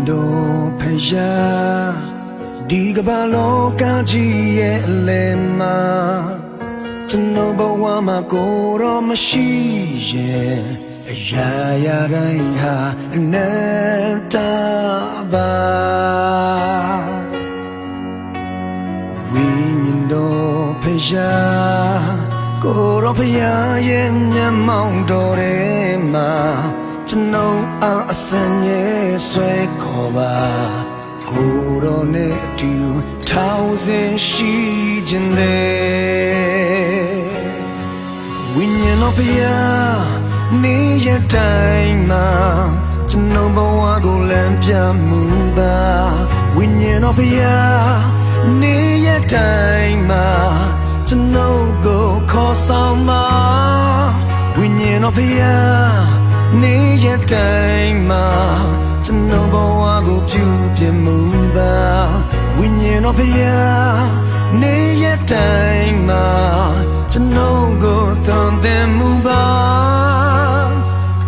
ဝိညာဉ်တော်ဖယားဒီကမ္ဘာလောကကြီးရဲ့အလယ်မှာကျွန်တော်ဘဝမှာကိုယ်တော်မရှိရဲ့အရာရာတိုင်းဟာအနတ္တပါဝိညာဉ်တော်ဖယားကိုယ်တော်ဖယားရဲ့မျက်မှောင်တော်ထဲမှာ ကျွန်တော်အားအစံရဲ့ဆွဲခေါ်ပါကိုယ်တော်နဲ့အတူထောင်စဉ်ရှိခြင်းတဲ့ဝိညာဉ်တော်ဖယားနေရတိုင်းမှာကျွန်တော်ဘဝကိုလမ်းပြမှုပါဝိညာဉ်တော်ဖယားနေရတိုင်းမှာကျွန်တော်ကိုခေါ်ဆောင်မှာဝိညာဉ်တော်ဖျား နေရတိုင်းမှာကျွန်တော်ဘဝကိုပြုပြင်မှုပါဝိညာဉ်တော်ဖျားနေရတိုင်းမှာကျွန်တော်ကိုသွန်သင်မှုပါ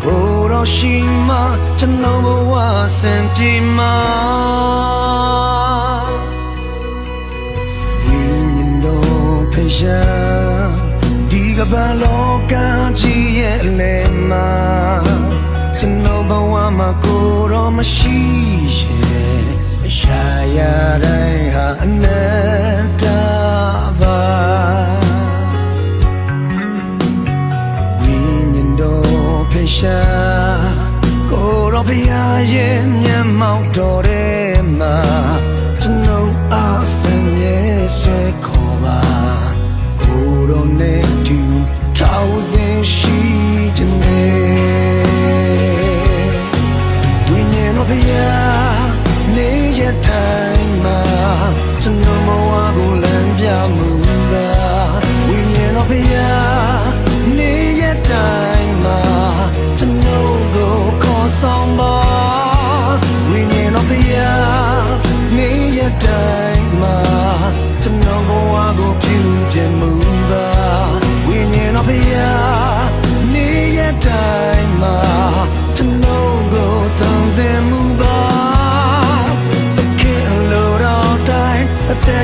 ဘိုးတော်ရှိမှကျွန်တော်ဘဝဆင်ပြေမှာဝိညာဉ်တော်ဖယားဒီကမ္ဘာလောကကြီး ရဲ့အလယ်မှာကျွန်တော်ဘဝမှာကိုယ်တော်မရှိရဲ့အရာရာတိုင်းဟာအနတ္တပါဝိညာဉ်တော်ဖယားကိုယ်တော်ဖယားရဲ့မျက်မှောက်တော်ထဲ တိုင်းမှာကျွန်တော်မဝကိုလမ်းပြမှုပါဝိညာဉ်တော်ဖျားနေရတိုင်းမှာကျွန်တော်ကိုခေါ်ဆောင်ပါဝိညာဉ်တော်ဖျားနေရတိုင်းမှာကျွန်တော်ဘဝကိုပြုပြင်မှု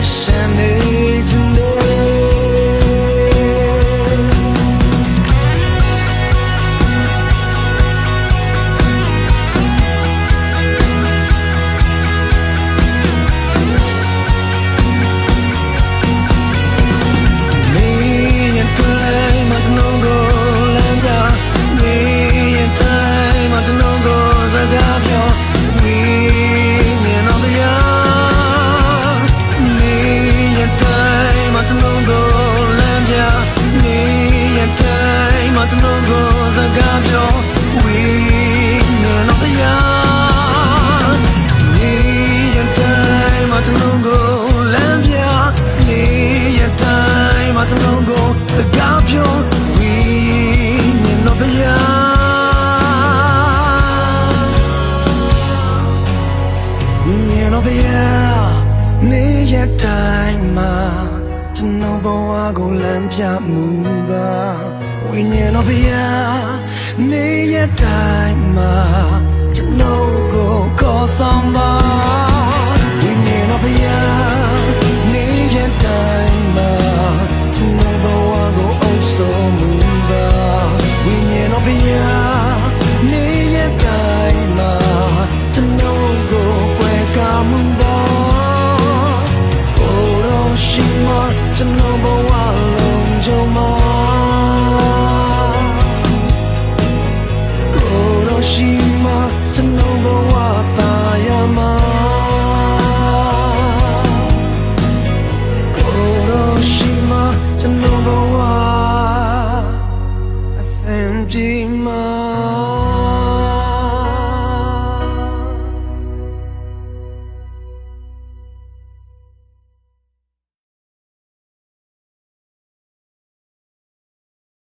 အသ တိုင်းမှာကျွန်တော်ကိုစကားပြောဝိညာဉ်တော်ဗျာနေရတိုင်းမှာကျွန်တော်ကိုလမ်းပြနေရတိုင်းမှာကျွန်တော်ကိုစကားပြောဝိညာဉ်တော်ဗျာဝိညာဉ်တော်ဗျာ ကိုလမ်းပြမှုပါဝိညာဉ်တော်ဗျာနေရတိုင်းမှာ